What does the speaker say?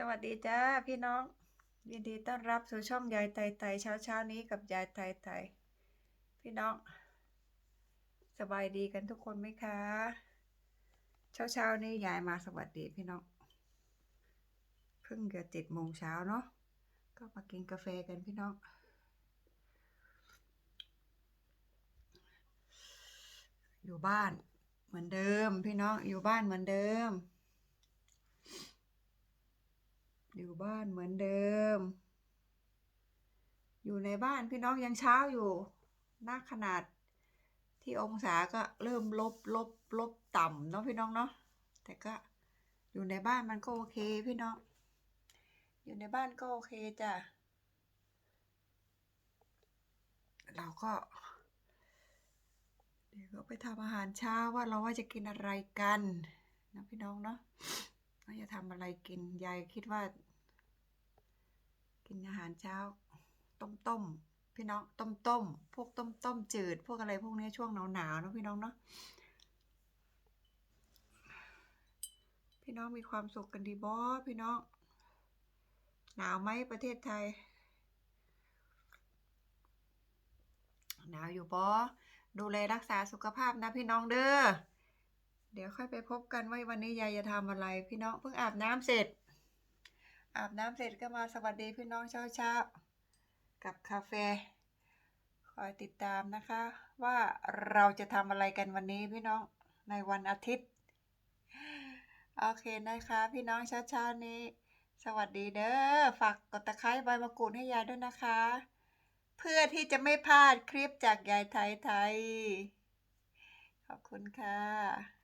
สวัสดีจ้าพี่น้อง ยินดีต้อนรับสู่ช่องยายไตไตเช้าเช้านี้กับยายไตไตพี่น้อง สบายดีกันทุกคนไหมคะ เช้าเช้านี้ยายมาสวัสดีพี่น้องเพิ่งจะเจ็ดโมงเช้าเนาะก็มากินกาแฟกันพี่น้อง อยู่บ้านเหมือนเดิม พี่น้องอยู่บ้านเหมือนเดิม อยู่บ้านเหมือนเดิม อยู่ในบ้านพี่น้องยังเช้าอยู่หน้าขนาดที่องศาก็เริ่มลบลบลบต่ำเนาะพี่น้องเนาะแต่ก็อยู่ในบ้านมันก็โอเคพี่น้อง อยู่ในบ้านก็โอเคจ้ะเราก็เดี๋ยวก็ไปทำอาหารเช้าว่าเราว่าจะกินอะไรกันนะพี่น้องเนาะว่าจะ ทำอะไรกิน ยายคิดว่า กินอาหารเช้า ต้มต้มพี่น้องต้มต้มพวกต้มต้มจืด พวกอะไรพวกนี้ช่วงหนาวหนาวนะพี่น้องเนาะพี่น้องมีความสุขกันดีบอพี่น้อง หนาวไหมประเทศไทย หนาวอยู่บอดูแลรักษาสุขภาพนะพี่น้องเด้อ เดี๋ยวค่อยไปพบกันว่าวันนี้ยายจะทำอะไร พี่น้องเพิ่งอาบน้ำเสร็จ อาบน้ำเสร็จก็มาสวัสดีพี่น้องเช้าเช้าๆกับคาเฟ่คอยติดตามนะคะ ว่าเราจะทำอะไรกันวันนี้พี่น้องในวันอาทิตย์ โอเคนะคะ พี่น้องเช้าเช้าๆนี้ สวัสดีเด้อฝากกดตะไคร้ใบมะกรูดให้ยายด้วยนะคะ เพื่อที่จะไม่พลาดคลิปจากยายไทยไทยขอบคุณค่ะ